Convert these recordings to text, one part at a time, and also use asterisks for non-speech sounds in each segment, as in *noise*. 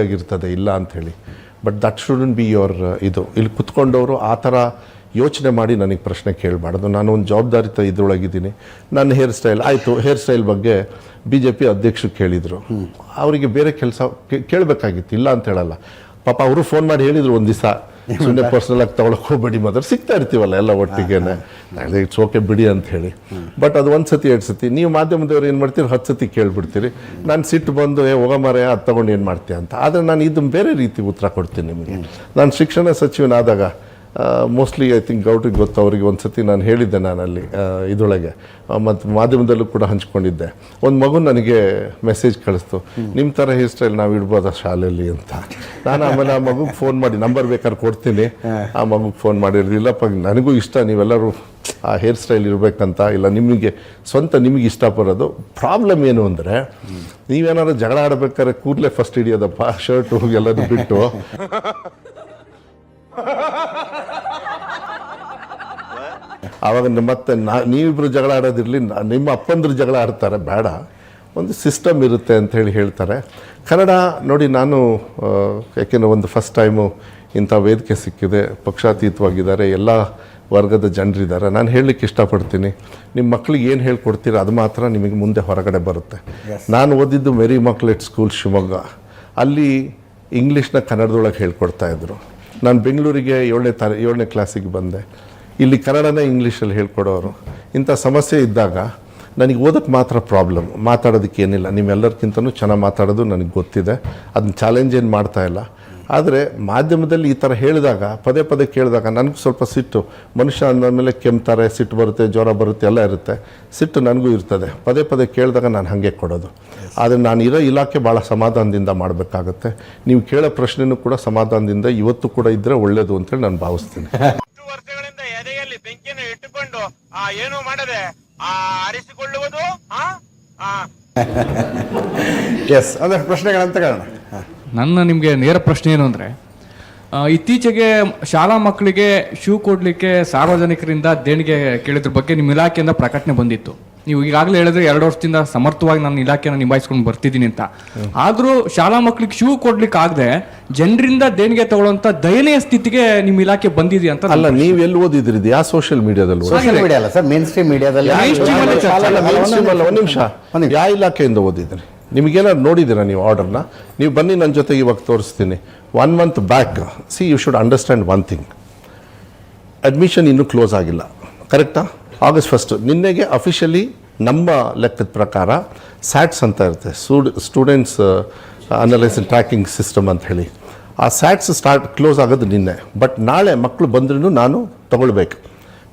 ಆಗಿರ್ತದೆ ಇಲ್ಲ ಅಂಥೇಳಿ. But that shouldn't be your ಇದು. ಇಲ್ಲಿ ಕುತ್ಕೊಂಡವರು ಆ ಥರ ಯೋಚನೆ ಮಾಡಿ ನನಗೆ ಪ್ರಶ್ನೆ ಕೇಳಬಾರ್ದು. ನಾನು ಒಂದು ಜವಾಬ್ದಾರಿತ ಇದ್ರೊಳಗಿದ್ದೀನಿ. ನನ್ನ ಹೇರ್ ಸ್ಟೈಲ್ ಆಯಿತು ಹೇರ್ ಸ್ಟೈಲ್ ಬಗ್ಗೆ ಬಿ ಜೆ ಪಿ ಅಧ್ಯಕ್ಷರು ಕೇಳಿದರು. ಅವರಿಗೆ ಬೇರೆ ಕೆಲಸ ಕೇಳಬೇಕಾಗಿತ್ತು ಇಲ್ಲ ಅಂತ ಹೇಳಲ್ಲ ಪಾಪ ಅವರು ಫೋನ್ ಮಾಡಿ ಹೇಳಿದರು ಒಂದು ದಿವಸ ಸುಮ್ಮನೆ ಪರ್ಸನಲ್ ಆಗಿ ತಗೊಳಕ್ ಹೋಗ್ಬೇಡಿ ಮಾತ್ರ. ಸಿಗ್ತಾ ಇರ್ತೀವಲ್ಲ ಎಲ್ಲ ಒಟ್ಟಿಗೆನೆ. ಇಟ್ಸ್ ಓಕೆ ಬಿಡಿ ಅಂತ ಹೇಳಿ. ಬಟ್ ಅದು ಒಂದು ಸತಿ ಎರಡು ಸತಿ. ನೀವು ಮಾಧ್ಯಮದವ್ರು ಏನು ಮಾಡ್ತೀರಿ? ಹತ್ತು ಸತಿ ಕೇಳ್ಬಿಡ್ತೀರಿ. ನಾನು ಸಿಟ್ಟು ಬಂದು ಏ ಹೋಗ ಮಾರಾಯ ಅದು ತಗೊಂಡು ಏನು ಮಾಡ್ತೀಯ? ಅಂತ. ಆದರೆ ನಾನು ಇದು ಬೇರೆ ರೀತಿ ಉತ್ತರ ಕೊಡ್ತೀನಿ ನಿಮಗೆ. ನಾನು ಶಿಕ್ಷಣ ಸಚಿವನಾದಾಗ ಮೋಸ್ಟ್ಲಿ ಐ ಥಿಂಕ್ ಗೌಡ್ರಿಗೆ ಗೊತ್ತು ಅವರಿಗೆ ಒಂದು ಸತಿ ನಾನು ಹೇಳಿದ್ದೆ ನಾನಲ್ಲಿ ಅಲ್ಲಿ ಇದರೊಳಗೆ. ಮತ್ತು ಮಾಧ್ಯಮದಲ್ಲೂ ಕೂಡ ಹಂಚ್ಕೊಂಡಿದ್ದೆ. ಒಂದು ಮಗು ನನಗೆ ಮೆಸೇಜ್ ಕಳಿಸ್ತು ನಿಮ್ಮ ಥರ ಹೇರ್ ಸ್ಟೈಲ್ ನಾವು ಆ ಶಾಲೆಯಲ್ಲಿ ಅಂತ? ನಾನು ಆಮೇಲೆ ಆ ಮಗುಗೆ ಫೋನ್ ಮಾಡಿ ನಂಬರ್ ಬೇಕಾದ್ರೆ ಕೊಡ್ತೀನಿ. ಆ ಮಗುಗೆ ಫೋನ್ ಮಾಡಿರಲಿಲ್ಲಪ್ಪ ನನಗೂ ಇಷ್ಟ ನೀವೆಲ್ಲರೂ ಆ ಹೇರ್ ಸ್ಟೈಲ್ ಇರಬೇಕಂತ ಇಲ್ಲ ನಿಮಗೆ ಸ್ವಂತ ನಿಮಗೆ ಇಷ್ಟಪಡೋದು ಪ್ರಾಬ್ಲಮ್ ಏನು ಅಂದರೆ ನೀವೇನಾದ್ರು ಜಗಳ ಆಡಬೇಕಾದ್ರೆ ಕೂಡಲೇ ಫಸ್ಟ್ ಹಿಡಿಯೋದಪ್ಪ ಶರ್ಟು ಎಲ್ಲದೂ ಬಿಟ್ಟು. *laughs* *laughs* ಆವಾಗ ನಿಮ್ಮ ಮತ್ತೆ ನಾ ನೀವಿಬ್ರು ಜಗಳ ಆಡೋದಿರಲಿ ನಿಮ್ಮ ಅಪ್ಪಂದ್ರು ಜಗಳ ಆಡ್ತಾರೆ ಬೇಡ. ಒಂದು ಸಿಸ್ಟಮ್ ಇರುತ್ತೆ ಅಂತ ಹೇಳಿ ಹೇಳ್ತಾರೆ. ಕನ್ನಡ ನೋಡಿ ನಾನು ಯಾಕೆಂದರೆ ಒಂದು ಫಸ್ಟ್ ಟೈಮು ಇಂಥ ವೇದಿಕೆ ಸಿಕ್ಕಿದೆ. ಪಕ್ಷಾತೀತವಾಗಿದ್ದಾರೆ ಎಲ್ಲ ವರ್ಗದ ಜನರಿದ್ದಾರೆ. ನಾನು ಹೇಳಲಿಕ್ಕೆ ಇಷ್ಟಪಡ್ತೀನಿ. ನಿಮ್ಮ ಮಕ್ಳಿಗೆ ಏನು ಹೇಳ್ಕೊಡ್ತೀರ ಅದು ಮಾತ್ರ ನಿಮಗೆ ಮುಂದೆ ಹೊರಗಡೆ ಬರುತ್ತೆ. ನಾನು ಓದಿದ್ದು ಮೆರಿ ಮಕ್ಲೆಟ್ ಸ್ಕೂಲ್ ಶಿವಮೊಗ್ಗ. ಅಲ್ಲಿ ಇಂಗ್ಲೀಷ್ನ ಕನ್ನಡದೊಳಗೆ ಹೇಳ್ಕೊಡ್ತಾ ಇದ್ರು. ನಾನು ಬೆಂಗಳೂರಿಗೆ ಏಳನೇ ತರ, ಏಳನೇ ಕ್ಲಾಸಿಗೆ ಬಂದೆ. ಇಲ್ಲಿ ಕನ್ನಡನೇ ಇಂಗ್ಲೀಷಲ್ಲಿ ಹೇಳ್ಕೊಡೋರು. ಇಂಥ ಸಮಸ್ಯೆ ಇದ್ದಾಗ ನನಗೆ ಓದೋಕ್ಕೆ ಮಾತ್ರ ಪ್ರಾಬ್ಲಮ್ ಮಾತಾಡೋದಕ್ಕೇನಿಲ್ಲ ನಿಮ್ಮೆಲ್ಲರಿಗಿಂತನೂ ಚೆನ್ನಾಗಿ ಮಾತಾಡೋದು ನನಗೆ ಗೊತ್ತಿದೆ. ಅದನ್ನ ಚಾಲೆಂಜ್ ಏನು ಮಾಡ್ತಾ ಇಲ್ಲ? ಆದರೆ ಮಾಧ್ಯಮದಲ್ಲಿ ಈ ಥರ ಹೇಳಿದಾಗ ಪದೇ ಪದೇ ಕೇಳಿದಾಗ ನನಗೂ ಸ್ವಲ್ಪ ಸಿಟ್ಟು. ಮನುಷ್ಯ ಅಂದಮೇಲೆ ಕೆಮ್ತಾರೆ ಸಿಟ್ಟು ಬರುತ್ತೆ ಜ್ವರ ಬರುತ್ತೆ ಎಲ್ಲ ಇರುತ್ತೆ. ಸಿಟ್ಟು ನನಗೂ ಇರ್ತದೆ. ಪದೇ ಪದೇ ಕೇಳಿದಾಗ ನಾನು ಹಾಗೆ ಕೊಡೋದು. ಆದರೆ ನಾನು ಇರೋ ಇಲಾಖೆ ಭಾಳ ಸಮಾಧಾನದಿಂದ ಮಾಡಬೇಕಾಗತ್ತೆ. ನೀವು ಕೇಳೋ ಪ್ರಶ್ನೆನೂ ಕೂಡ ಸಮಾಧಾನದಿಂದ ಇವತ್ತು ಕೂಡ ಇದ್ದರೆ ಒಳ್ಳೆಯದು ಅಂತೇಳಿ ನಾನು ಭಾವಿಸ್ತೀನಿ. ವರ್ಷಗಳಿಂದ ಎದೆಯಲ್ಲಿ ಬೆಂಕಿಯನ್ನು ಇಟ್ಟುಕೊಂಡು ಆ ಏನು ಮಾಡದೆ ಆ ಆರಿಸಿಕೊಳ್ಳುವುದು ಆ ಆ. *laughs* ಎಸ್ ಅದೇ ಪ್ರಶ್ನೆಗಳಂತ ಕಾರಣ ನನ್ನ ನಿಮಗೆ ನೇರ ಪ್ರಶ್ನೆ ಏನು ಅಂದರೆ ಇತ್ತೀಚೆಗೆ ಶಾಲಾ ಮಕ್ಕಳಿಗೆ ಶೂ ಕೊಡಲಿಕ್ಕೆ ಸಾರ್ವಜನಿಕರಿಂದ ದೇಣಿಗೆ ಕೇಳಿದ್ರ ಬಗ್ಗೆ ನಿಮ್ಮ ಇಲಾಖೆಯಿಂದ ಪ್ರಕಟಣೆ ಬಂದಿತ್ತು. ನೀವು ಈಗಾಗಲೇ ಹೇಳಿದ್ರೆ ಎರಡು ವರ್ಷದಿಂದ ಸಮರ್ಥವಾಗಿ ನನ್ನ ಇಲಾಖೆನ ನಿಭಾಯಿಸ್ಕೊಂಡು ಬರ್ತಿದ್ದೀನಿ ಅಂತ. ಆದರೂ ಶಾಲಾ ಮಕ್ಕಳಿಗೆ ಶೂ ಕೊಡ್ಲಿಕ್ಕೆ ಆಗದೆ ಜನರಿಂದ ದೇಣಿಗೆ ತಗೊಳ್ಳೋಂಥ ದಯನೀಯ ಸ್ಥಿತಿಗೆ ನಿಮ್ಮ ಇಲಾಖೆ ಬಂದಿದೆ ಅಂತ ಅಲ್ಲ ನೀವು ಎಲ್ಲಿ ಓದಿದ್ರಿ ಇದು ಯಾವ ಸೋಷಿಯಲ್ ಮೀಡಿಯಾದಲ್ಲಿ ಸೋಷಿಯಲ್ ಮೀಡಿಯಾ ಅಲ್ಲ ಸರ್ ಮೇನ್ ಸ್ಟ್ರೀಮ್ ಮೀಡಿಯಾದಲ್ಲಿ ನಿಮಿಷ. ಯಾವ ಇಲಾಖೆಯಿಂದ ಓದಿದ್ರಿ? ನಿಮಗೇನಾದ್ರು ನೋಡಿದ್ದೀರಾ ನೀವು ಆರ್ಡರ್ನ? ನೀವು ಬನ್ನಿ ನನ್ನ ಜೊತೆ ಇವಾಗ ತೋರಿಸ್ತೀನಿ. One month back see you should understand one thing admission ಇನ್ನೂ ಕ್ಲೋಸ್ ಆಗಿಲ್ಲ. ಕರೆಕ್ಟಾ ಆಗಸ್ಟ್ ಫಸ್ಟ್ ನಿನ್ನೆಗೆ ಅಫಿಷಿಯಲಿ ನಮ್ಮ ಲೆಕ್ಕದ ಪ್ರಕಾರ ಸ್ಯಾಟ್ಸ್ ಅಂತ ಇರುತ್ತೆ. Stud students analyse tracking system ಅಂತ ಹೇಳಿ. ಆ ಸ್ಯಾಟ್ಸ್ ಸ್ಟಾರ್ಟ್ ಕ್ಲೋಸ್ ಆಗೋದು ನಿನ್ನೆ. ಬಟ್ ನಾಳೆ ಮಕ್ಕಳು ಬಂದ್ರೂ ನಾನು ತಗೊಳ್ಬೇಕು.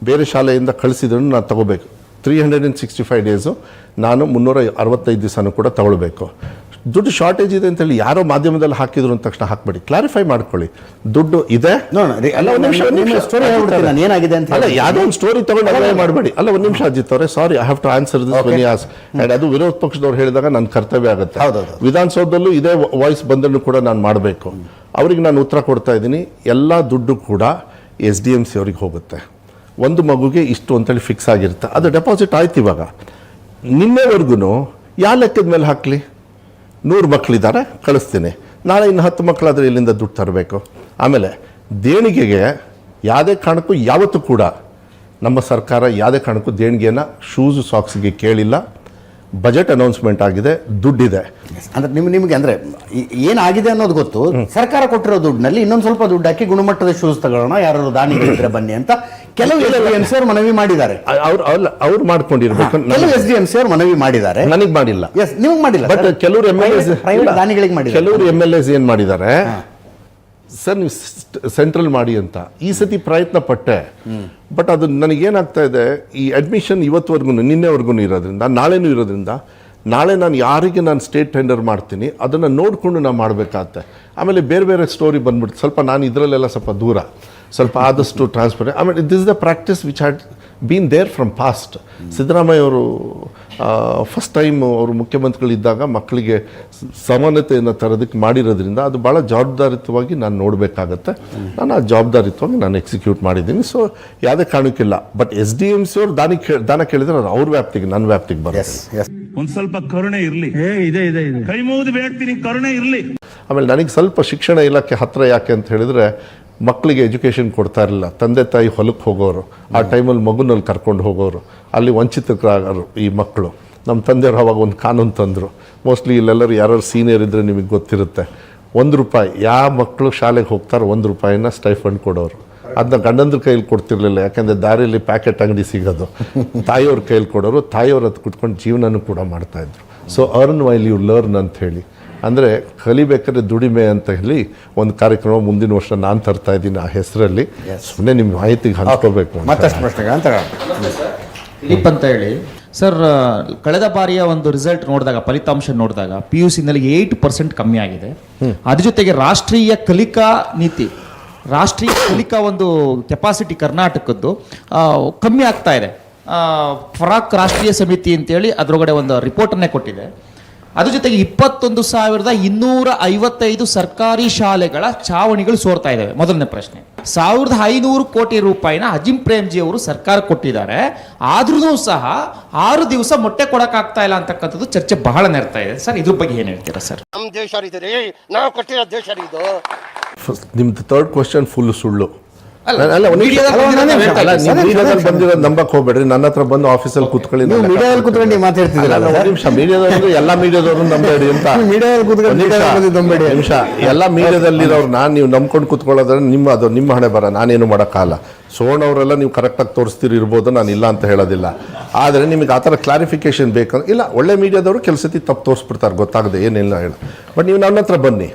ಬೇರೆ ಶಾಲೆಯಿಂದ ಕಳಿಸಿದ್ರು ನಾನು ತಗೋಬೇಕು three hundred and sixty five days ನಾನು ಮುನ್ನೂರ ಅರವತ್ತೈದು ದಿವಸನೂ ಕೂಡ ತಗೊಳ್ಬೇಕು. ದುಡ್ಡು ಶಾರ್ಟೇಜ್ ಇದೆ ಅಂತೇಳಿ ಯಾರೋ ಮಾಧ್ಯಮದಲ್ಲಿ ಹಾಕಿದ್ರು ಅಂದ ತಕ್ಷಣ ಹಾಕ್ಬೇಡಿ. ಕ್ಲಾರಿಫೈ ಮಾಡ್ಕೊಳ್ಳಿ. ದುಡ್ಡು ಇದೆ. ಏನಾಗಿದೆ ಅಂತ ಅಲ್ಲ ಹೇಳಿ. ಯಾವುದೋ ಒಂದು ಸ್ಟೋರಿ ತಗೊಂಡು ಮಾಡಬೇಡಿ. ಅಲ್ಲ ಒಂದು ನಿಮಿಷ ಅಜಿತ್ ಅವರೇ sorry I have to answer this ಬನಿಯಾಸ್ ಯಾಸ್ ಅಂಡ್ ಅದು ವಿರೋಧ ಪಕ್ಷದವ್ರು ಹೇಳಿದಾಗ ನನ್ನ ಕರ್ತವ್ಯ ಆಗುತ್ತೆ. ವಿಧಾನಸೌಧದಲ್ಲೂ ಇದೇ ವಾಯ್ಸ್ ಬಂದನ್ನು ಕೂಡ ನಾನು ಮಾಡಬೇಕು. ಅವ್ರಿಗೆ ನಾನು ಉತ್ತರ ಕೊಡ್ತಾ ಇದ್ದೀನಿ. ಎಲ್ಲ ದುಡ್ಡು ಕೂಡ ಎಸ್ ಡಿ ಎಂ ಸಿ ಅವ್ರಿಗೆ ಹೋಗುತ್ತೆ. ಒಂದು ಮಗುಗೆ ಇಷ್ಟು ಅಂತೇಳಿ ಫಿಕ್ಸ್ ಆಗಿರುತ್ತೆ. ಅದು ಡೆಪಾಸಿಟ್ ಆಯ್ತು ಇವಾಗ. ನಿನ್ನೆವರೆಗೂ ಯಾವ ಲೆಕ್ಕದ ಮೇಲೆ ಹಾಕಲಿ? ನೂರು ಮಕ್ಕಳಿದ್ದಾರೆ ಕಳಿಸ್ತೀನಿ. ನಾಳೆ ಇನ್ನು ಹತ್ತು ಮಕ್ಕಳಾದರೆ ಇಲ್ಲಿಂದ ದುಡ್ಡು ತರಬೇಕು. ಆಮೇಲೆ ದೇಣಿಗೆಗೆ ಯಾವುದೇ ಕಾರಣಕ್ಕೂ ಯಾವತ್ತೂ ಕೂಡ ನಮ್ಮ ಸರ್ಕಾರ ಯಾವುದೇ ಕಾರಣಕ್ಕೂ ದೇಣಿಗೆಯನ್ನು ಶೂಸು ಸಾಕ್ಸ್ಗೆ ಕೇಳಿಲ್ಲ. ಬಜೆಟ್ ಅನೌನ್ಸ್ಮೆಂಟ್ ಆಗಿದೆ ದುಡ್ಡಿದೆ. ಅಂದ್ರೆ ನಿಮ್ ನಿಮ್ಗೆ ಅಂದ್ರೆ ಏನಾಗಿದೆ ಅನ್ನೋದು ಗೊತ್ತು. ಸರ್ಕಾರ ಕೊಟ್ಟಿರೋ ದುಡ್ಡಿನಲ್ಲಿ ಇನ್ನೊಂದು ಸ್ವಲ್ಪ ದುಡ್ಡು ಹಾಕಿ ಗುಣಮಟ್ಟದ ಶೂಸ್ ತಗೊಳ್ಳೋಣ ಯಾರು ದಾನಿಗಳಿದ್ರೆ ಬನ್ನಿ ಅಂತ ಕೆಲವು ಎಸ್ ಡಿ ಎಂ ಸಿ ಅವರು ಮನವಿ ಮಾಡಿದ್ದಾರೆ. ಅವ್ರು ಅಲ್ಲ ಅವ್ರು ಮಾಡ್ಕೊಂಡಿರ್ಬೇಕು. ಕೆಲವು ಎಸ್ ಡಿ ಎಂ ಸಿ ಅವರು ಮನವಿ ಮಾಡಿದ್ದಾರೆ. ನನಗೆ ಮಾಡಿಲ್ಲ. ಎಸ್ ನಿಮ್ಗೆ ಮಾಡಿಲ್ಲ. ಬಟ್ ಕೆಲವರು ಎಂ ಎಲ್ ಎಸ್ ದಾನಿಗಳಿಗೆ ಮಾಡಿದ್ದಾರೆ. ಕೆಲವರು ಎಂ ಎಲ್ ಎಸ್ ಏನು ಮಾಡಿದ್ದಾರೆ? ಸರ್, ನೀವು ಸೆಂಟ್ರಲ್ ಮಾಡಿ ಅಂತ. ಈ ಸತಿ ಪ್ರಯತ್ನ ಪಟ್ಟೆ ಬಟ್ ಅದು ನನಗೇನಾಗ್ತಾ ಇದೆ, ಈ ಅಡ್ಮಿಷನ್ ಇವತ್ತುವರೆಗೂ ನಿನ್ನೆವರೆಗೂ ಇರೋದ್ರಿಂದ, ನಾಳೆನೂ ಇರೋದ್ರಿಂದ, ನಾಳೆ ನಾನು ಯಾರಿಗೆ ನಾನು ಸ್ಟೇಟ್ ಟೆಂಡರ್ ಮಾಡ್ತೀನಿ, ಅದನ್ನು ನೋಡಿಕೊಂಡು ನಾನು ಮಾಡಬೇಕಾಗತ್ತೆ. ಆಮೇಲೆ ಬೇರೆ ಬೇರೆ ಸ್ಟೋರಿ ಬಂದ್ಬಿಡ್ತು ಸ್ವಲ್ಪ ನಾನು ಇದರಲ್ಲೆಲ್ಲ ಸ್ವಲ್ಪ ದೂರ. ಸ್ವಲ್ಪ ಆದಷ್ಟು ಟ್ರಾನ್ಸ್ಪರ್ ಆಮೇಲೆ this the practice which had been there from past Siddaramaiah ಅವರು ಫಸ್ಟ್ ಟೈಮ್ ಅವರು ಮುಖ್ಯಮಂತ್ರಿಗಳಿದ್ದಾಗ ಮಕ್ಕಳಿಗೆ ಸಮಾನತೆಯನ್ನು ತರೋದಕ್ಕೆ ಮಾಡಿರೋದ್ರಿಂದ ಅದು ಭಾಳ ಜವಾಬ್ದಾರಿತವಾಗಿ ನಾನು ನೋಡಬೇಕಾಗತ್ತೆ. ನಾನು ಆ ಜವಾಬ್ದಾರಿತವಾಗಿ ನಾನು ಎಕ್ಸಿಕ್ಯೂಟ್ ಮಾಡಿದ್ದೀನಿ. ಸೊ ಯಾವುದೇ ಕಾರಣಕ್ಕಿಲ್ಲ. But S D M C ಅವರು ದಾನಿ ಕೇಳಿ ದಾನ ಕೇಳಿದ್ರೆ ಅದು ಅವ್ರ ವ್ಯಾಪ್ತಿಗೆ ನನ್ನ ವ್ಯಾಪ್ತಿಗೆ ಬರುತ್ತೆ. ಎಸ್ ಒಂದ್ ಸ್ವಲ್ಪ ಕರುಣೆ ಇರಲಿ. ಏ ಇದೆ ಇದೆ. ಕೈ ಮುಗಿದು ಬೇಡ್ತೀನಿ ಕರುಣೆ ಇರಲಿ. ಆಮೇಲೆ ನನಗೆ ಸ್ವಲ್ಪ ಶಿಕ್ಷಣ ಇಲಾಖೆ ಹತ್ರ ಯಾಕೆ ಅಂತ ಹೇಳಿದ್ರೆ ಮಕ್ಕಳಿಗೆ ಎಜುಕೇಷನ್ ಕೊಡ್ತಾ ಇರಲಿಲ್ಲ. ತಂದೆ ತಾಯಿ ಹೊಲಕ್ಕೆ ಹೋಗೋರು ಆ ಟೈಮಲ್ಲಿ ಮಗುನಲ್ಲಿ ಕರ್ಕೊಂಡು ಹೋಗೋರು ಅಲ್ಲಿ ವಂಚಿತರಾಗರು ಈ ಮಕ್ಕಳು. ನಮ್ಮ ತಂದೆಯವರು ಅವಾಗ ಒಂದು ಕಾನೂನು ತಂದರು. ಮೋಸ್ಟ್ಲಿ ಇಲ್ಲೆಲ್ಲರೂ ಯಾರು ಸೀನಿಯರ್ ಇದ್ದರೆ ನಿಮಗೆ ಗೊತ್ತಿರುತ್ತೆ. ಒಂದು ರೂಪಾಯಿ ಯಾವ ಮಕ್ಕಳು ಶಾಲೆಗೆ ಹೋಗ್ತಾರೋ ಒಂದು ರೂಪಾಯಿನ ಸ್ಟೈಫಂಡ್ ಕೊಡೋರು. ಅದನ್ನ ಗಂಡಂದ್ರ ಕೈಯಲ್ಲಿ ಕೊಡ್ತಿರ್ಲಿಲ್ಲ ಯಾಕಂದರೆ ದಾರಿಯಲ್ಲಿ ಪ್ಯಾಕೆಟ್ ಅಂಗಡಿ ಸಿಗೋದು. *laughs* ತಾಯಿಯವ್ರ ಕೈಯಲ್ಲಿ ಕೊಡೋರು ತಾಯಿಯವ್ರ ಹತ್ತು ಕುಟ್ಕೊಂಡು ಜೀವನನೂ ಕೂಡ ಮಾಡ್ತಾಯಿದ್ರು so earn while you learn ಅಂತ ಹೇಳಿ. ಅಂದರೆ ಕಲಿಬೇಕಾದ್ರೆ ದುಡಿಮೆ ಅಂತ ಹೇಳಿ ಒಂದು ಕಾರ್ಯಕ್ರಮ ಮುಂದಿನ ವರ್ಷ ನಾನು ತರ್ತಾ ಇದ್ದೀನಿ ಆ ಹೆಸರಲ್ಲಿ. ಸುಮ್ಮನೆ ನಿಮ್ಮ ಮಾಹಿತಿಗೆ ಹಂಚ್ಕೋಬೇಕು ಅಂತ. ಮತ್ತಷ್ಟು ಪ್ರಶ್ನೆಗಳು ಅಂತ ದಿಲೀಪ್ ಅಂತ ಹೇಳಿ. ಸರ್ ಕಳೆದ ಬಾರಿಯ ಒಂದು ರಿಸಲ್ಟ್ ನೋಡಿದಾಗ ಫಲಿತಾಂಶ ನೋಡಿದಾಗ ಪಿ ಯು ಸಿನಲ್ಲಿ ಏಯ್ಟ್ ಪರ್ಸೆಂಟ್ ಕಮ್ಮಿ ಆಗಿದೆ. ಅದ್ರ ಜೊತೆಗೆ ರಾಷ್ಟ್ರೀಯ ಕಲಿಕಾ ನೀತಿ ರಾಷ್ಟ್ರೀಯ ಕಲಿಕಾ ಒಂದು ಕೆಪಾಸಿಟಿ ಕರ್ನಾಟಕದ್ದು ಕಮ್ಮಿ ಆಗ್ತಾ ಇದೆ. ಫರಾಕ್ ರಾಷ್ಟ್ರೀಯ ಸಮಿತಿ ಅಂತೇಳಿ ಅದರೊಳಗಡೆ ಒಂದು ರಿಪೋರ್ಟನ್ನೇ ಕೊಟ್ಟಿದೆ. ಅದ್ರ ಜೊತೆಗೆ ಇಪ್ಪತ್ತೊಂದು ಸಾವಿರದ ಇನ್ನೂರ ಐವತ್ತೈದು ಸರ್ಕಾರಿ ಶಾಲೆಗಳ ಚಾವಣಿಗಳು ಸೋರ್ತಾ ಇದ್ದಾವೆ ಮೊದಲನೇ ಪ್ರಶ್ನೆ. ಸಾವಿರದ ಐನೂರು ಕೋಟಿ ರೂಪಾಯಿನ ಅಜಿಂ ಪ್ರೇಮ್ಜಿ ಅವರು ಸರ್ಕಾರ ಕೊಟ್ಟಿದ್ದಾರೆ. ಆದ್ರೂ ಸಹ ಆರು ದಿವಸ ಮೊಟ್ಟೆ ಕೊಡಕ್ಕಾಗ್ತಾ ಇಲ್ಲ ಅಂತಕ್ಕಂಥದ್ದು ಚರ್ಚೆ ಬಹಳ ನೆರ್ತಾ ಇದೆ. ಸರ್ ಇದ್ರ ಬಗ್ಗೆ ಏನು ಹೇಳ್ತೀರಾ ಸರ್? ನಮ್ಮ ದೇಶ ನಾವು ಕೊಟ್ಟಿರೋ ದೇಶ ಇದು. ನಿಮ್ದು ಥರ್ಡ್ ಕ್ವಶನ್ ಫುಲ್ ಸುಳ್ಳು. ಬಂದಿರೋದು ನಂಬಕ್ ಹೋಗ್ಬೇಡ್ರಿ. ನನ್ನ ಹತ್ರ ಬಂದು ಆಫೀಸಲ್ಲಿ ಕುತ್ಕೊಳ್ಳಿ ನೀವು ಮೀಡಿಯಾದಲ್ಲಿ ಕೂತ್ಕೊಂಡು ನೀವು ಮಾತಾಡ್ತಿದ್ದೀರಲ್ಲ ನಿಮಿಷ. ಮೀಡಿಯಾದವರು ಎಲ್ಲ ಮೀಡಿಯಾದವರು ನಂಬೇಡಿ ಅಂತ. ಮೀಡಿಯಾದಲ್ಲಿ ಕೂತ್ಕೊಂಡು ನಂಬೇಡಿ. ಒಂದ್ ನಿಮಿಷ. ಎಲ್ಲ ಮೀಡಿಯಾದಲ್ಲಿರೋರ್ನ ನೀವು ನಂಬ್ಕೊಂಡು ಕೂತ್ಕೊಳ್ಳೋದ್ರೆ ನಿಮ್ಮ ಅದು ನಿಮ್ಮ ಹಣೆ ಬರ. ನಾನೇನು ಮಾಡೋಕ್ಕಾಗಲ್ಲ. ಸೋಣ್ ಅವರೆಲ್ಲ ನೀವು ಕರೆಕ್ಟಾಗಿ ತೋರಿಸ್ತೀರಿ ಇರ್ಬೋದು ನಾನು ಇಲ್ಲ ಅಂತ ಹೇಳೋದಿಲ್ಲ. ಆದರೆ ನಿಮಗೆ ಆ ಥರ ಕ್ಲಾರಿಫಿಕೇಶನ್ ಬೇಕಂದ್ರೆ ಇಲ್ಲ ಒಳ್ಳೆ ಮೀಡಿಯಾದವರು ಕೆಲಸತಿ ತಪ್ಪು ತೋರಿಸ್ಬಿಡ್ತಾರೆ ಗೊತ್ತಾಗದೆ ಏನಿಲ್ಲ ಹೇಳ. ಬಟ್ ನೀವು ನನ್ನ ಹತ್ರ ಬನ್ನಿ.